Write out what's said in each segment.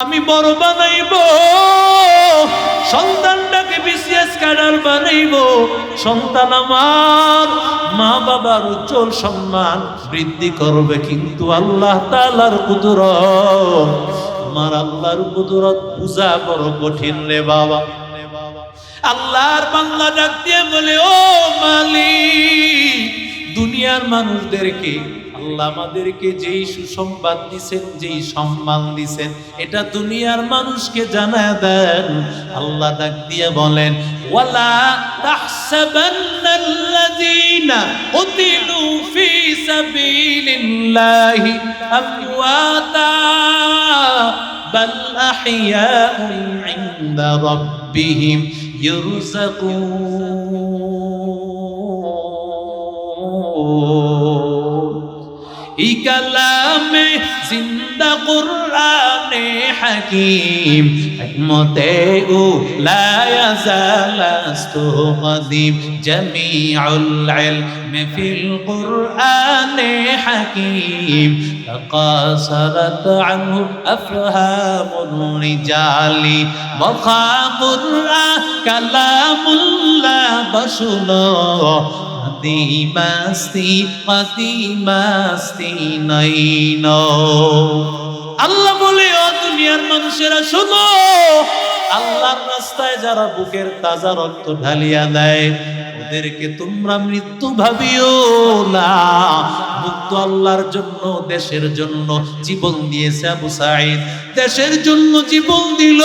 আমি বড় বানাইব, সন্তানটাকে বিসিএস ক্যাডার বানাইব। সন্তান আমার, মা বাবার উজ্জ্বল সম্মান বৃদ্ধি করবে কিন্তু আল্লাহ তালার কুদরত। আমার আল্লাহর কুদরত পূজা বড় কঠিন রে বাবা। আল্লাহর বাংলা ডাক দিয়ে বলে, ও মালি দুনিয়ার মানুষদেরকে আল্লাহ আমাদেরকে যেই সুসংবাদ দিছেন, যেই সম্মান দিছেন, এটা দুনিয়ার মানুষকে জানা দেন। আল্লাহ ডাক দিয়ে বলেন, ওয়ালা তাহসাবান্নাল্লাযীনা উতিলু ফি সাবিলিল্লাহি আমওয়াতা, বাল আহইয়াউন ইনদা রাব্বিহিম ইরযাকুন এই কালামে জিন্দা কুরআনে হাকিম হিকমতে ও লা ইয়াজালাস্তু কদিম জামিউল ইলম ফিল কুরআনে হাকিম تقاصرت عنه أفهام الرجال وقع قرآن كلام الله بشر কদিমাস্তি কদিমাস্তি নাই আল্লাহ বলে, ও দুনিয়ার মানুষেরা, শোনো, আল্লাহর রাস্তায় যারা বুকের তাজা রক্ত ঢালিয়া দেয়, ওদেরকে তোমরা মৃত্যু ভাবিও না। মুক্ত আল্লাহর জন্য, দেশের জন্য জীবন দিয়েছে আবু সাইদ দেশের জন্য জীবন দিল।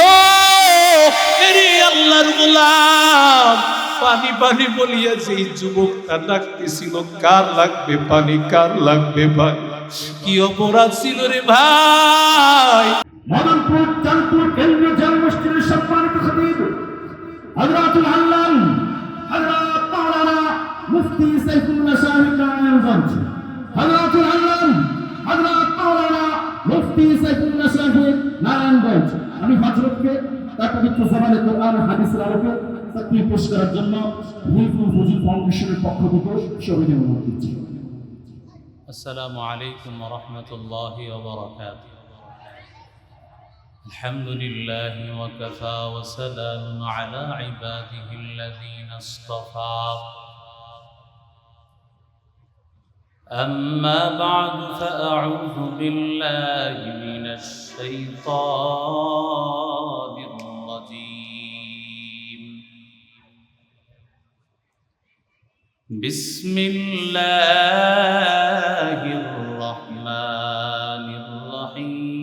এরে আল্লাহর গোলাম, পানি পানি বলিয়া যেই যুবকটা ডাকতেছিল, কার লাগবে পানি, কার লাগবে ভাই কি অপরাধ ছিল রে ভাই? মদনপুর, চাঁদপুর, কেন্দ্রীয় জাল মসজিদের সম্মানিত খতিব হযরতুল আল্লাম হযরত মাওলানা মুফতি সাইফুল্লাহ সাহেব নারায়ণগঞ্জ হযরত নারায়ণগঞ্জ আমি হযরতকে তার পবিত্র জবানে কোরআন ও হাদিসের আলোকে তাকবীর পেশ করার জন্য হিলফুল ফুজি ফাউন্ডেশনের পক্ষ থেকে সবিনয় অনুরোধ দিচ্ছি السلام عليكم ورحمة الله وبركاته الحمد لله وكفى وسلام على عباده الذين اصطفى أما بعد فأعوذ بالله من الشيطان الرجيم. بسم الله الرحمن الرحيم.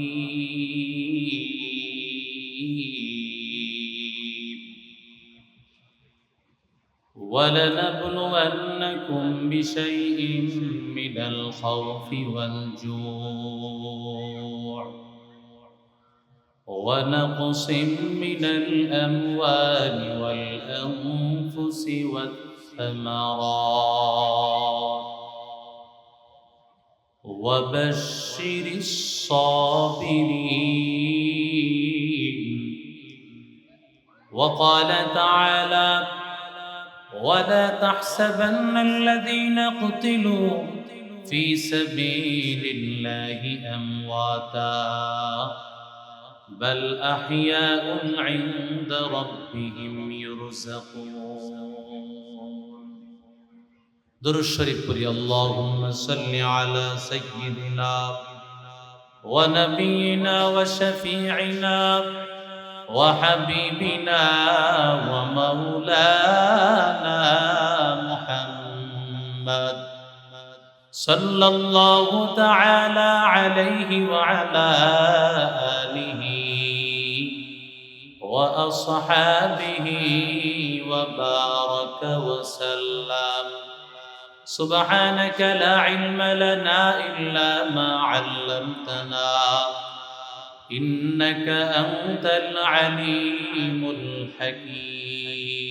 ولنبلونكم بشيء من الخوف والجوع. ونقص من الأموال والأنفس والثمرات. وبشر الصابرين. وقال تعالى ولا تحسبن الذين قتلوا في سبيل الله أمواتا. بل أحياء عند ربهم يرزقون. درود الشريف قري اللهم صل على سيدنا ونبينا وشفيعنا وحبيبنا ومولانا محمد. صلى الله تعالى عليه وعلى آله وأصحابه وبارك وسلم. سبحانك لا علم لنا إلا ما علمتنا إنك أنت العليم الحكيم.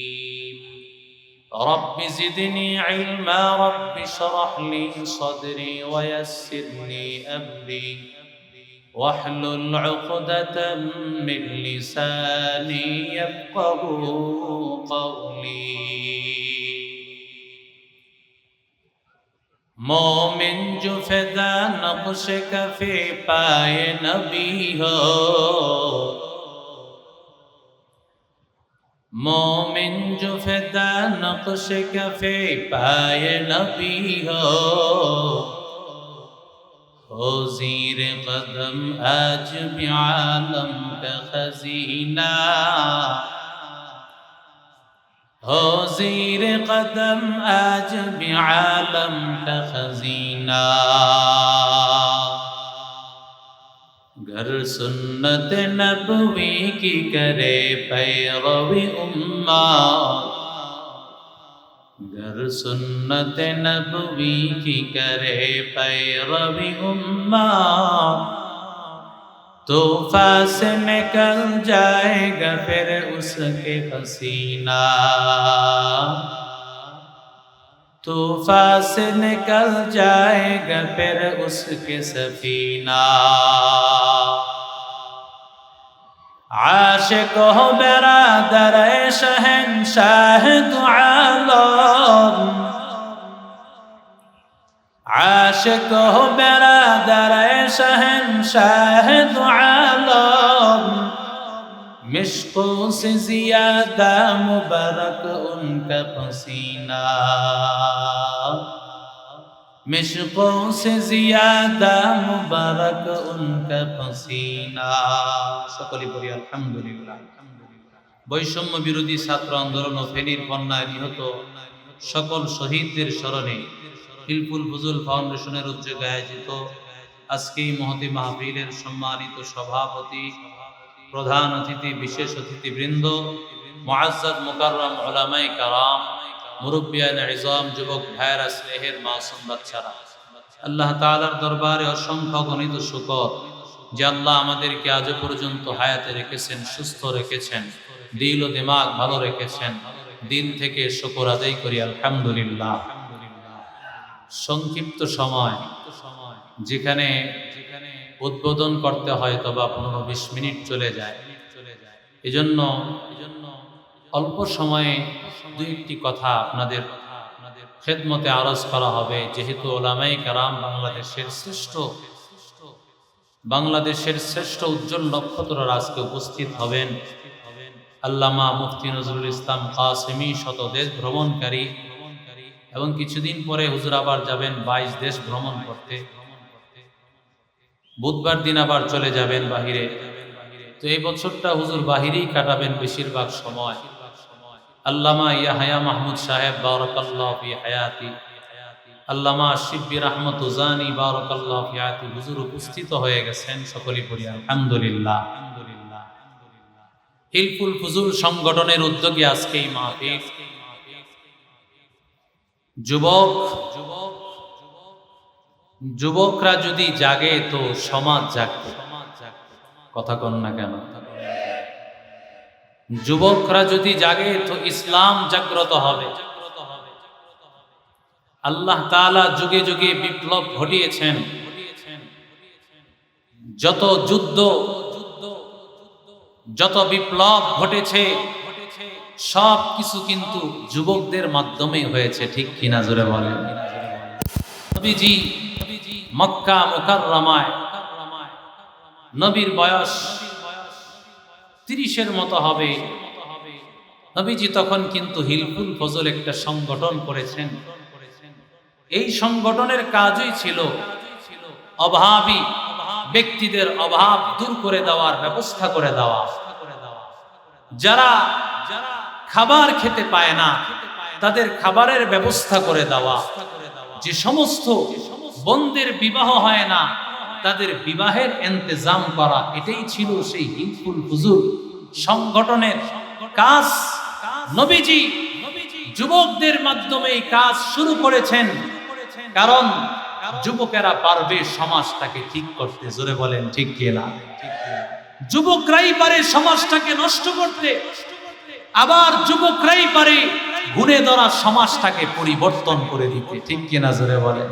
رب زدني علما رب اشرح لي صدري ويسر لي أمري. واحلل عقدة من لساني يفقه قولي. مومن جفدا نقشك في باي نبي هو মোমিন জো ফেদা নকশ কফে পায়ে নবী হো ہو زیر قدم آج بھی عالم کا خزینہ ہو زیر قدم آج بھی عالم کا خزینہ گر سنت نبوی کی کرے پیروی امت گر سنت نبوی کی کرے پیروی امت تو سے نکل جائے گا پھر اس کے پسینہ तूफा से निकल जाएगा फिर उसके सफीना आशिक हो बरादर शहनशाह दो आलम आशिक हो बरादर शहनशाह दो आलम مشکوں سے زیادہ مبارک ان کا پسینہ مشکوں سے زیادہ مبارک ان کا پسینہ সকলে বলি আলহামদুলিল্লাহ বৈষম্য বিরোধী ছাত্র আন্দোলন ও ফেনীর বন্যায় নিহত সকল শহীদদের স্মরণে হিলফুল ফজল ফাউন্ডেশনের উদ্যোগে আয়োজিত আজকে মহতি মাহফিলের সম্মানিত সভাপতি প্রধান অতিথি, বিশেষ অতিথিবৃন্দ মুআজ্জাদ মুকাররম ওলামাই কারাম মুরব্বিয়ান ইজাম, যুবক ভাইরা স্নেহের মাসুম বাচ্চারা। আল্লাহ তাআলার দরবারে অসংখ্য গণিত শুকর যে আল্লাহ আমাদেরকে আজও পর্যন্ত হায়াতে রেখেছেন, সুস্থ রেখেছেন, দিল ও দিমাগ ভালো রেখেছেন। দিন থেকে শুকর আদায় করি, আলহামদুলিল্লাহ। সংক্ষিপ্ত সময়। যেখানে উদ্বোধন করতে হয় বা পনেরো বিশ মিনিট চলে যায়। এজন্য অল্প সময়ে দুই একটি কথা আপনাদের খেদমতে আরজ করা হবে। যেহেতু ওলামাই কারাম বাংলাদেশের শ্রেষ্ঠ বাংলাদেশের শ্রেষ্ঠ উজ্জ্বল নক্ষত্ররা আজকে উপস্থিত হবেন আল্লামা মুফতি নজরুল ইসলাম কাসেমি, শত দেশ ভ্রমণকারী এবং কিছুদিন পরে হুজুর আবার যাবেন বাইশ দেশ ভ্রমণ করতে। বুধবার দিন আবার চলে যাবেন বাহিরে। তো এই বছরটা হুজুর বাহিরেই কাটাবেন বেশিরভাগ সময়। আল্লামা ইয়াহায়া মাহমুদ সাহেব, বারকাল্লাহ হায়াতি। আল্লামা শিব্বির আহমদ উজানি বারকাল্লাহ হায়াতি। হুজুর উপস্থিত হয়ে গেছেন সকলেই পড়ি, আলহামদুলিল্লাহ। হিলফুল ফুজুল সংগঠনের উদ্যোগে আজকে এই মাহফিল। যুবক যুবক যুবকরা যদি জাগে, তো সমাজ জাগবে। কথা কন না কেন? যুবকরা যদি জাগে, তো ইসলাম জাগ্রত হবে। আল্লাহ তাআলা যুগে যুগে বিপ্লব ঘটিয়েছেন। যত যুদ্ধ, যত বিপ্লব ঘটেছে, সব কিছু কিন্তু যুবকদের মাধ্যমে হয়েছে, ঠিক কিনা জোরে বলেন? নবীজি মক্কা মুকাররমায়। নবীর বয়স তিরিশের মতো হবে। নবীজি তখন কিন্তু হিলফুল ফজল একটা সংগঠন করেছেন। এই সংগঠনের কাজই ছিল অভাবী ব্যক্তিদের অভাব দূর করে দেওয়ার ব্যবস্থা করে দেওয়া। যারা খাবার খেতে পায় না, তাদের খাবারের ব্যবস্থা করে দেওয়া। যে সমস্ত বন্দের বিবাহ হয় না, তাদের বিবাহের এন্তেজাম করা, এটাই ছিল সেই হিলফুল হুজুর। সংগঠনের কাজ। নবীজি যুবকদের মাধ্যমে কাজ শুরু করেছেন। কারণ যুবকেরা পারবে সমাজটাকে ঠিক করতে, জোরে বলেন ঠিক কিনা যুবকরাই পারে সমাজটাকে নষ্ট করতে, আবার যুবকরাই পারে ঘুরে ধরা সমাজটাকে পরিবর্তন করে দিতে, ঠিক কিনা জোরে বলেন?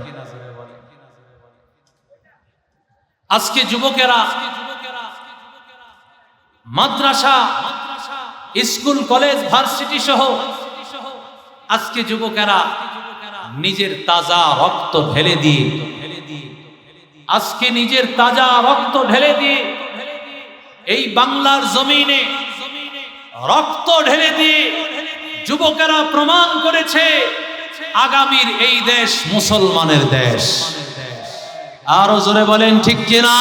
আজকে যুবকেরা, মাদ্রাসা, স্কুল, কলেজ, ভার্সিটি সহ আজকে যুবকেরা নিজের তাজা রক্ত ঢেলে দিয়ে, আজকে নিজের তাজা রক্ত ঢেলে দিয়ে, এই বাংলার জমিনে রক্ত ঢেলে দিয়ে যুবকেরা প্রমাণ করেছে আগামীর এই দেশ মুসলমানের দেশ। আরও জোরে বলেন, ঠিক কিনা?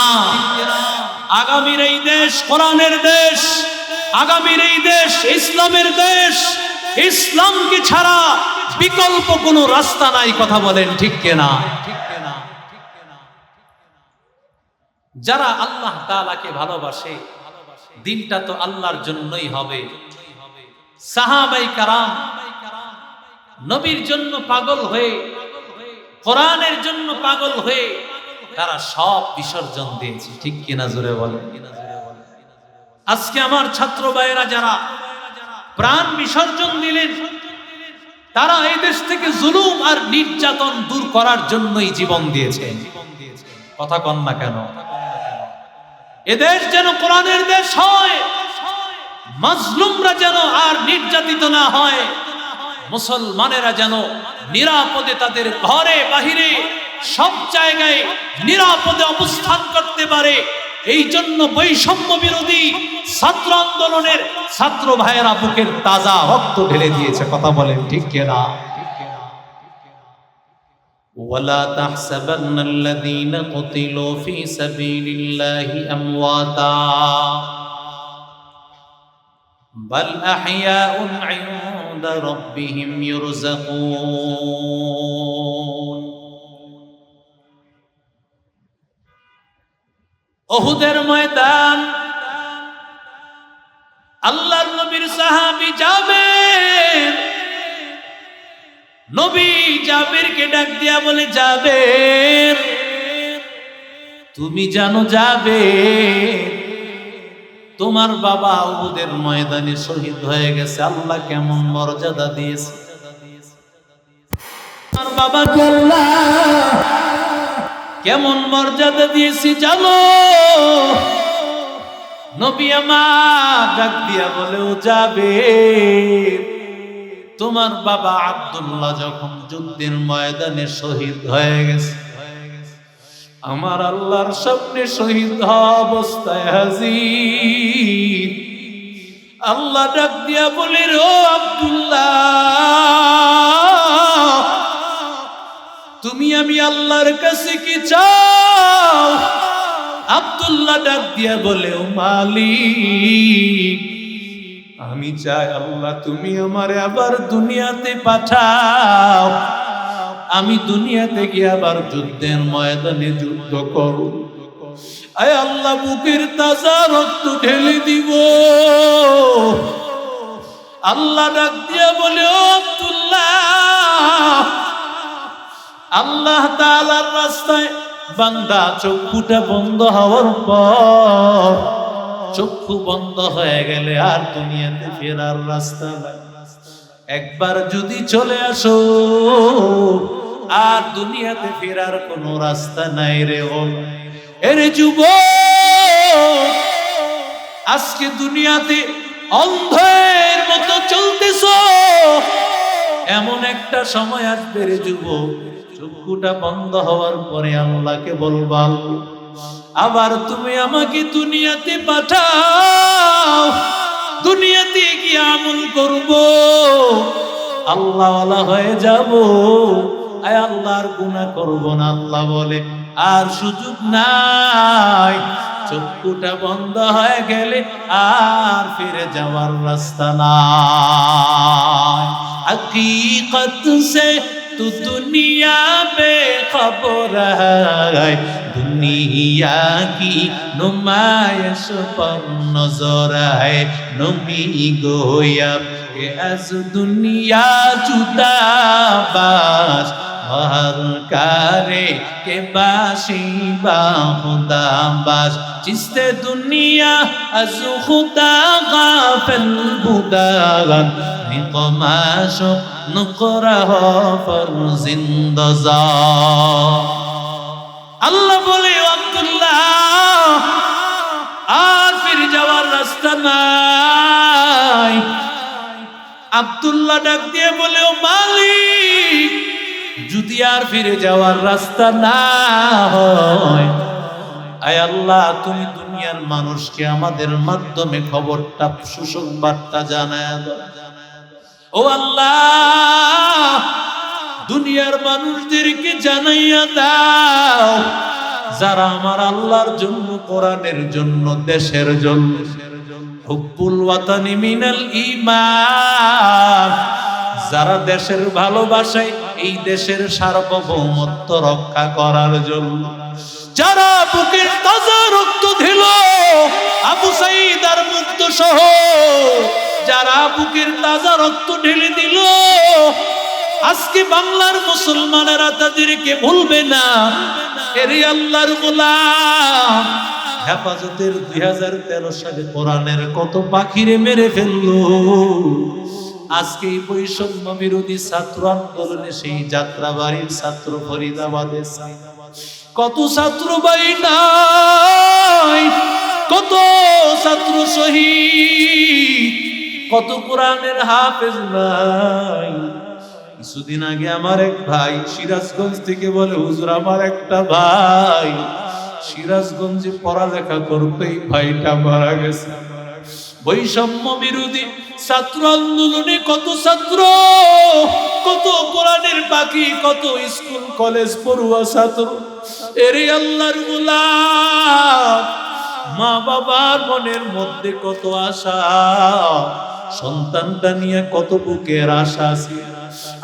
আগামীর এই দেশ কোরআনের দেশ, আগামীর এই দেশ ইসলামের দেশ, ইসলামকে ছাড়া বিকল্প কোনো রাস্তা নাই, কথা বলেন, ঠিক কিনা? যারা আল্লাহ তালাকে ভালোবাসে, দিনটা তো আল্লাহর জন্যই হবে। সাহাবাই কারাম নবীর জন্য পাগল হয়ে, কোরআনের জন্য পাগল হয়ে তারা সব বিসর্জন দিয়েছে। ঠিক কিনা জোরে বলে আজকে আমার ছাত্র ভাইয়েরা যারা প্রাণ বিসর্জন দিলেন, তারা এই দেশ থেকে জুলুম আর নির্যাতন দূর করার জন্যই জীবন দিয়েছে। কথা কন না কেন? এদেশ যেন কোরআনের দেশ হয়, মাজলুমরা যেন আর নির্যাতিত না হয়, মুসলমানেরা যেন নিরাপদে তাদের ঘরে, বাহিরে সব জায়গায় নিরাপদে অবস্থান করতে পারে এই জন্য বৈষম্য বিরোধী ছাত্র আন্দোলনের ছাত্র ভাইয়েরা বুকের তাজা রক্ত ঢেলে দিয়েছে কথা বলেন ঠিক কেনা ولا تحسبن الذين قتلوا في سبيل الله امواتا بل احياء عند ربهم يرزقون ওহুদের ময়দান। আল্লাহর নবীর সাহাবি যাবেন নবী জাবেরকে ডাক দিয়া বলে যাবে তুমি জানো যাবে তোমার বাবা উহুদের ময়দানে শহীদ হয়ে গেছে। আল্লাহ কেমন মর্যাদা দিয়েছে। তোমার বাবাকে আল্লাহ কেমন মর্যাদা দিয়েছি জানো? নবী আমার ডাক দিয়া বলেও যাবে। তোমার বাবা আব্দুল্লাহ যখন যুদ্ধের ময়দানে শহীদ হয়ে গেছে, আমার আল্লাহর সামনে শহীদ অবস্থায় হাজির। আল্লাহ ডাক দিয়া বলে ও আব্দুল্লাহ তুমি আমি আল্লাহর কাছে কি চাও? আব্দুল্লাহ ডাক দিয়া বলে, ও মালিক, আমি চাই আল্লাহ তুমি আমারে আবার দুনিয়াতে পাঠাও। আমি দুনিয়াতে গিয়ে আবার যুদ্ধের ময়দানে যুদ্ধ করো আয় আল্লাহ, বুকের তাজা রক্ত ঢেলে দিব। আল্লাহ ডাক দিয়া বলে আব্দুল্লাহ আল্লাহ তাআলার রাস্তায় বান্দা চক্ষুটা বন্ধ হওয়ার পর চক্ষু বন্ধ হয়ে গেলে আর দুনিয়াতে ফেরার রাস্তা একবার যদি চলে আসো, আর দুনিয়াতে ফেরার কোনো রাস্তা নাই রে ও। এরে যুব আজকে দুনিয়াতে অন্ধের মতো চলতেছ। এমন একটা সময় আসবে রে যুব চক্ষুটা বন্ধ হওয়ার পরে আল্লাহকে বলবাল আবার তুমি আমাকে দুনিয়াতে পাঠাও, দুনিয়াতে কি আমল করব। আল্লাহওয়ালা হয়ে যাব। আয় আল্লাহর গুণা করব না, আল্লাহ বলে, আর সুযোগ নাই। চক্ষুটা বন্ধ হয়ে গেলে আর ফিরে যাওয়ার রাস্তা নাই। হকীকত সে تو دنیا بے خبر ہے দুনিয়া কি নুমায়শ পর নজর আয় নমি গোয়া কে আজ দুনিয়া জুদা বাস হরকারে কে বাসিবা খুদা বাস? চিস্তে দুনিয়া, আজ খুদা গাফিল বুদাগান নিকমাশ নুকরাহ ফর জিন্দজা আল্লাহ বলে, আব্দুল্লাহ, আর ফিরে যাওয়ার রাস্তা নাই। আব্দুল্লাহ ডাক দিয়ে বলে, ও মালিক যদি আর ফিরে যাওয়ার রাস্তা না হয়। আয় আল্লাহ, তুমি দুনিয়ার মানুষকে আমাদের মাধ্যমে খবরটা, সুসংবাদটা জানায় ও আল্লাহ, দুনিয়ার মানুষদেরকে জানাইয়া দাও, যারা আমার আল্লাহর জন্য, কোরআনের জন্য, দেশের জন্য। হুব্বুল ওয়াতানি মিনাল ঈমান, যারা দেশের ভালোবাসায় এই দেশের সার্বভৌমত্ব রক্ষা করার জন্য। যারা বুকের তাজা রক্ত দিল, আবু সাইদ আর মুক্ত সহ, যারা বুকের তাজা রক্ত ঢেলে দিল, আজকে বাংলার মুসলমানেরা তাদেরকে ভুলবে না। এরে আল্লাহর গোলাম, হেফাজতের দুই হাজার তেরো সালে কোরআনের কত পাখিরে মেরে ফেলল। আজকে এই বৈষম্য বিরোধী ছাত্র আন্দোলনে সেই যাত্রাবাড়ির ছাত্র ফরিদাবাদের কত ছাত্র বাড়ি নাই, কত ছাত্র শহীদ, কত কোরআনের হাফেজ নাই। কিছুদিন আগে আমার এক ভাই সিরাজগঞ্জ থেকে বলে, হুজুর, আমার একটা ভাই সিরাজগঞ্জে পড়ালেখা করতে এই ভাইটা মারা গেছে। বৈষম্য বিরোধী ছাত্র আন্দোলনে কত ছাত্র? কত কোরআনের বাকি কত স্কুল, কলেজ পড়ুয়া ছাত্র? এরে আল্লাহর মা বাবার মনের মধ্যে কত আশা, সন্তানটা নিয়ে কত বুকের আশা আছে।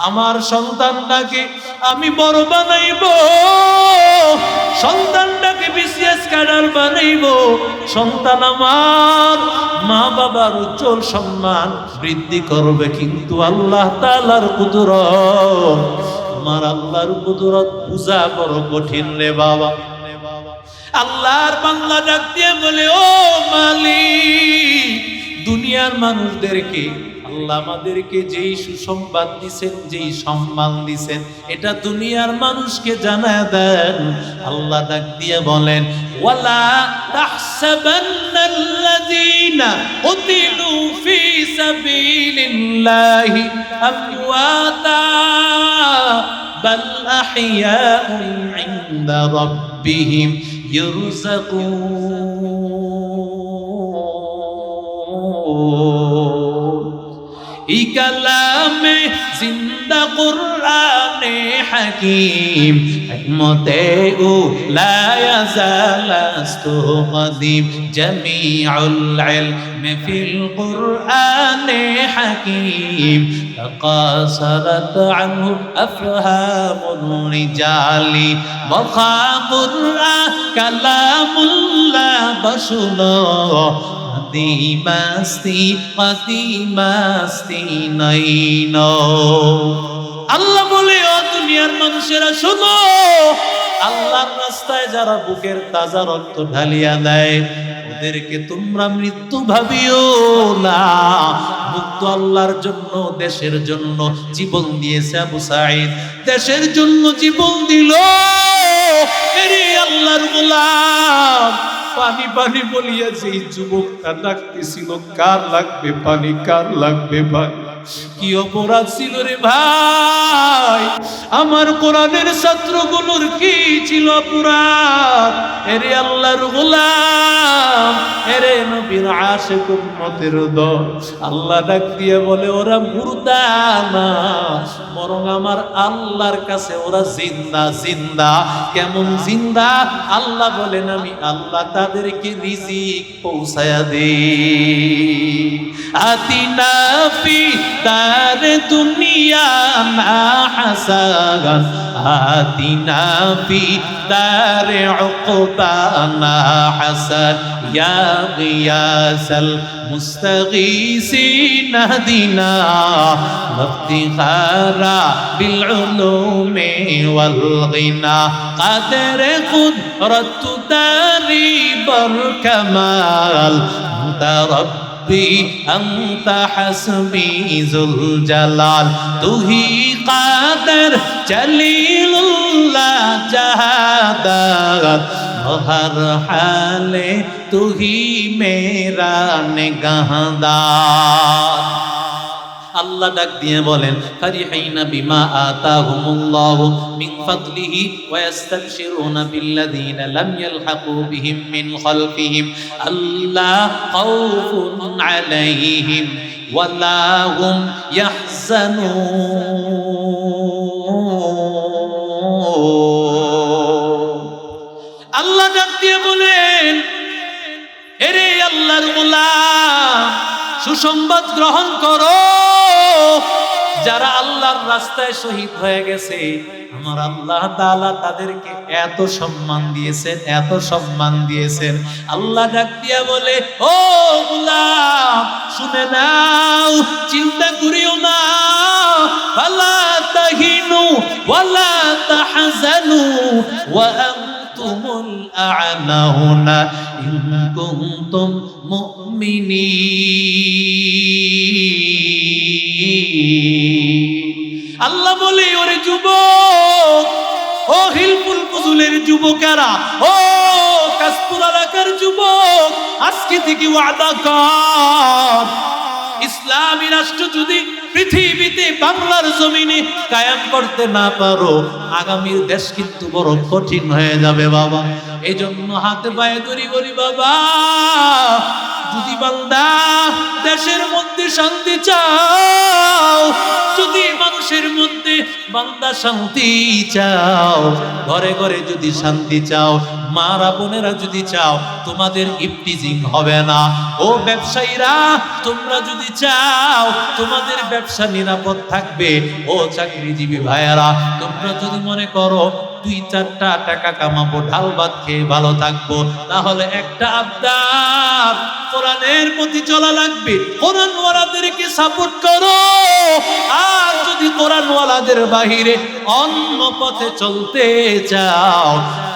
আমার সন্তানটাকে আমি বড় বানাইব, সন্তানটাকে বিসিএস ক্যাডার বানাইব। সন্তান আমার মা বাবার উজ্জ্বল সম্মান বৃদ্ধি করবে কিন্তু আল্লাহ তালার কুদরত। আমার আল্লাহর কুদরত পূজা বড় কঠিন রে বাবা। আল্লাহর বাংলা ডাক দিয়ে বলে, ও মালি দুনিয়ার মানুষদেরকে, আল্লাহ আমাদেরকে যেই সুসংবাদ দিছেন, যেই সম্মান দিছেন, এটা দুনিয়ার মানুষকে জানায় দেন। আল্লাহ ডাক দিয়ে বলেন, ওয়ালা তাহসাবান্নাল্লাযীনা কুতিলু ফি সাবিলিল্লাহি আমওয়াতা, বাল আহইয়াউন ইনদা রাব্বিহিম। يرزقون إكلام زند قرآن কুরআনে হাকিম হিকমতে ও লা ইয়াজালাস্তু কদিম জামিউল ইলম ফিল কুরআনে হাকিম تقاصرت عنه أفهام الرجال وخا قرآن كلام الله بشر দিমাস্তি পাতিমাস্তি নৈন আল্লাহ বলে, ও দুনিয়ার মানুষেরা, শোনো, আল্লাহর রাস্তায় যারা বুকের তাজা রক্ত ঢালিয়া দেয়, ওদেরকে তোমরা মৃত্যু ভাবিও না। মুক্ত আল্লাহর জন্য, দেশের জন্য জীবন দিয়েছে আবু সাইদ দেশের জন্য জীবন দিল। আল্লাহর গোলাম, পানি পানি বলিয়া যেই যুবকটা ডাকতেছিল, কার লাগবে পানি, কার লাগবে ভাই কি অপরাধ ছিল রে ভাই? আমার কোরআনের ছাত্রগুলোর কি ছিল অপরাধ? এরে আল্লাহর গোলাম, এরে নবীর আশেক উম্মতের দল। আল্লাহ ডাক দিয়ে বলে, ওরা মুর্দা না, বরং আমার আল্লাহর কাছে ওরা জিন্দা জিন্দা। কেমন জিন্দা? আল্লাহ বলেন, আমি আল্লাহ তাদেরকে রিজিক পৌঁছায়া দে আতিনা ফি دار دنیا ما حسا آتنا في دار عقبا ما حسا يا غياس المستغيثين اهدنا وافتخارا بالعلوم والغنى قدر قدرة داري بركمال انت রব্বি আন্তা হাসবি জুল জালাল তুহি কাদের জলিলুল্লাহ জাহাদাত হর হালে তুহি মেরা নিগাহদার আল্লাহ ডাক দিয়ে বলেন, ফারিহাইনা বিমা আতাহুমুল্লাহু মিন ফাদলিহি ওয়া ইয়াস্তাবশিরুনা বিল্লাযিনা লাম ইয়ালহাকু বিহিম মিন খালফিহিম। আল্লা খাউফুন আলাইহিম ওয়ালা হুম ইয়াহজানুন। আল্লাহ ডাক দিয়ে বলেন, এরে আল্লাহর গোলাম, সুসংবাদ গ্রহণ করো। যারা আল্লাহর রাস্তায় শহীদ হয়ে গেছে, আমার আল্লাহ তাআলা তাদেরকে এত সম্মান দিয়েছেন, এত সম্মান দিয়েছেন। আল্লাহ ডাকিয়া বলে, ও গুলাম, শুনে নাও, চিন্তা করিও না। ফালা তাহিনু ওয়ালা তাহজানু ওয়া আনতুমুল আ'লাউনা ইন কুনতুম মুমিনিন। আল্লাহ বলে, ওরে যুবক, ও হিলফুল ফজুলের যুবকেরা, ও কাশপুর এলাকার যুবক, আজকে থেকে ওয়াদা কর। ইসলামী রাষ্ট্র যদি পৃথিবীতে বাংলার জমিনে কায়াম করতে না পারো, আগামীর দেশ কিন্তু বড় কঠিন হয়ে যাবে বাবা। এই জন্য হাতে পায়ে ধরি বলি বাবা। যদি বান্দা দেশের মধ্যে শান্তি চাও, যদি মানুষের মধ্যে বান্দা শান্তি চাও, ঘরে ঘরে যদি শান্তি চাও, মারা বোনেরা যদি চাও, তোমাদের ইফটিজিং হবে না। ও ব্যবসায়ীরা, তোমরা যদি চাও, তোমাদের ব্যবসা নিরাপদ থাকবে। ও চাকরিজীবী ভাইয়েরা, তোমরা যদি মনে করো দুই চারটা টাকা কামাবো, ঢাল ভাত খেয়ে ভালো থাকব, তাহলে একটা আবদার কোরআনের প্রতি চলা লাগবে। কোরআনওয়ালাদেরকে সাপোর্ট করো? আর যদি কোরআনওয়ালাদের বাহিরে অন্য পথে চলতে চাও,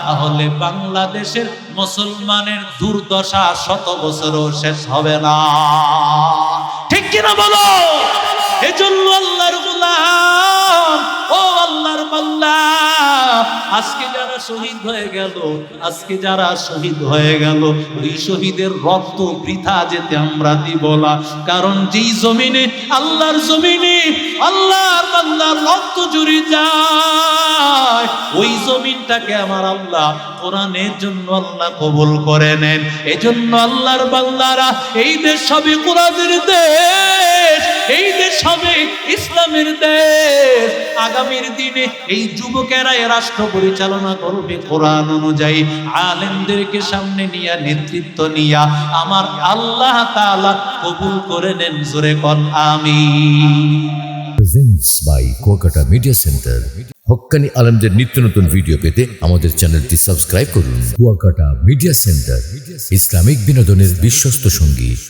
তাহলে বাংলাদেশের মুসলমানের দুর্দশা শত বছরও শেষ হবে না। ঠিক কিনা বলো? এজন্য আল্লাহর গোলাম ও আল্লাহর বান্দা। আজকে যারা শহীদ হয়ে গেল, আজকে যারা শহীদ হয়ে গেল, ওই শহীদের রক্ত বৃথা যেতে আমরা দিব না। কারণ যেই জমিনে, আল্লাহর জমিনে, আল্লাহর বান্দার রক্ত জুড়ে যায়, ওই জমিনটাকে আমার আল্লাহ কোরআনের জন্য আল্লাহ কবুল করে নেন। এজন্য আল্লাহর বান্দারা, এই দেশ সবে কোরআনের দেশ, এই দেশ হবে ইসলামের দেশ। আগামীর দিনে এই যুবকেরা রাষ্ট্র পরিচালনা করবে কোরআন অনুযায়ী। আলেমদেরকে সামনে নিয়ে নেতৃত্ব নিয়া আমার আল্লাহ তাআলা কবুল করে নেন জোরে কন আমি বাই মিডিয়া সেন্টার আলমদের নিত্য নতুন ভিডিও পেতে আমাদের চ্যানেলটি সাবস্ক্রাইব করুন। কুয়াকাটা মিডিয়া সেন্টার ইসলামিক বিনোদনের বিশ্বস্ত সঙ্গী।